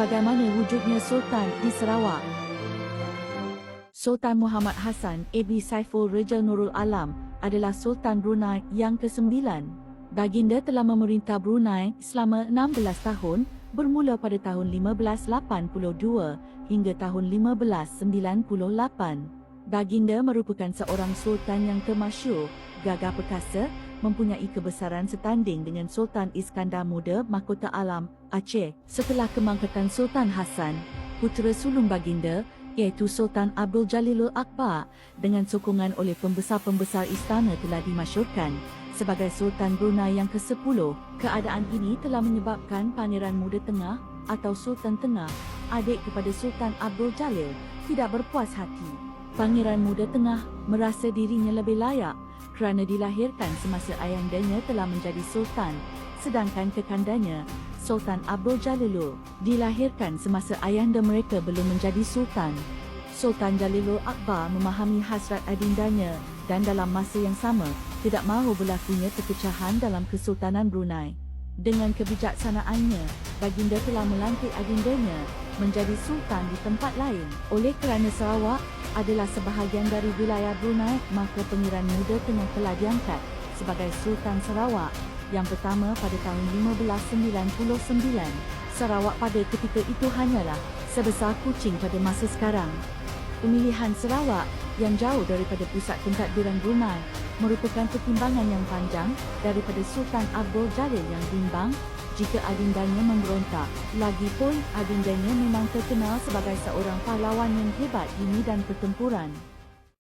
bagaimana wujudnya Sultan di Sarawak. Sultan Muhammad Hassan AB Saiful Raja Nurul Alam adalah Sultan Brunei yang ke-9. Baginda telah memerintah Brunei selama 16 tahun bermula pada tahun 1582 hingga tahun 1598. Baginda merupakan seorang sultan yang termasyur, gagah perkasa, mempunyai kebesaran setanding dengan Sultan Iskandar Muda Mahkota Alam, Aceh. Setelah kemangkatan Sultan Hassan, putera sulung baginda iaitu Sultan Abdul Jalilul Akbar dengan sokongan oleh pembesar-pembesar istana telah dimasyurkan sebagai Sultan Brunei yang ke-10. Keadaan ini telah menyebabkan Pangeran Muda Tengah atau Sultan Tengah, adik kepada Sultan Abdul Jalil, tidak berpuas hati. Pangeran Muda Tengah merasa dirinya lebih layak kerana dilahirkan semasa ayandanya telah menjadi sultan sedangkan kekandanya Sultan Abdul Jalilul dilahirkan semasa ayahanda mereka belum menjadi sultan. Sultan Jalilul Akbar memahami hasrat adindanya dan dalam masa yang sama tidak mahu berlakunya perpecahan dalam Kesultanan Brunei. Dengan kebijaksanaannya, baginda telah melantik adindanya menjadi sultan di tempat lain. Oleh kerana Sarawak adalah sebahagian dari wilayah Brunei, maka Pengiran Muda Tengah telah diangkat sebagai Sultan Sarawak yang pertama pada tahun 1599. Sarawak pada ketika itu hanyalah sebesar kucing pada masa sekarang. Pemilihan Sarawak yang jauh daripada pusat pentadbiran Brunei merupakan pertimbangan yang panjang daripada Sultan Abdul Jalil yang bimbang jika adindanya memberontak. Lagipun adindanya memang terkenal sebagai seorang pahlawan yang hebat di medan pertempuran.